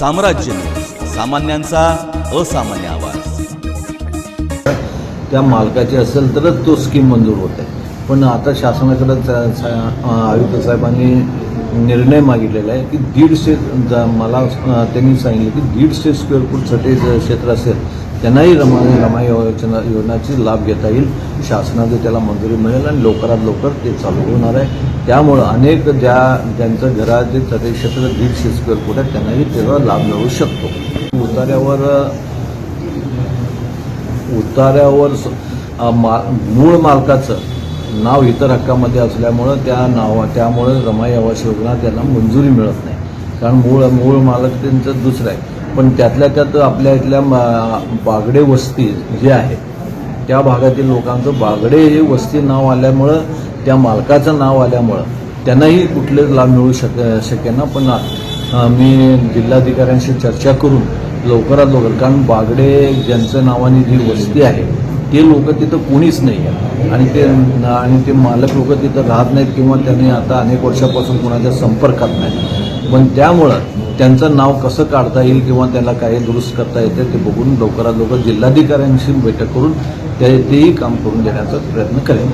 साम्राज्य. सामान्यांचा असामान्य आवाज. त्या मालकाची असेल तरच तो स्कीम मंजूर होत आहे. पण आता शासनाकडे आयुक्त साहेबांनी निर्णय मागितलेला आहे की दीडशे मला त्यांनी सांगितलं की दीडशे स्क्वेअर फूटसाठी क्षेत्र असेल त्यांनाही रमा रमा योजना योजनाची लाभ घेता येईल. शासनाचं त्याला मंजुरी मिळेल आणि लवकरात लवकर ते चालू होणार आहे. त्यामुळं अनेक ज्या ज्यांचं घराचे तटे क्षेत्र दीडशे स्क्वेअर फूट आहे त्यांनाही त्याचा लाभ मिळू शकतो. उतार्यावर उतार्यावर स- मा मूळ मालकाचं नाव इतर हक्कामध्ये असल्यामुळं त्या नावा त्यामुळे रमाई आवास योजना त्यांना मंजुरी मिळत नाही. कारण मूळ मूळ मालक त्यांचं दुसरं आहे. पण त्यातल्या त्यात आपल्या इथल्या मा- बागडे वस्ती जी आहे. त्या भागातील लोकांचं बागडे हे वस्ती नाव आल्यामुळं त्या मालकाचं नाव आल्यामुळं त्यांनाही कुठलेच लाभ मिळू शक शकेना. पण मी जिल्हाधिकाऱ्यांशी चर्चा करून लवकरात लवकर कारण बागडे ज्यांच्या नावाने जी वस्ती आहे ते लोक तिथं कोणीच नाही आहे आणि ते आणि ते मालक लोक तिथं राहत नाहीत किंवा त्यांनी आता अनेक वर्षापासून कोणाच्या संपर्कात नाही पण त्यामुळं त्यांचं नाव कसं काढता येईल किंवा त्याला काही दुरुस्त करता येते ते बघून लवकरात लवकर जिल्हाधिकाऱ्यांशी बैठक करून ते तेही काम करून देण्याचा प्रयत्न करेन.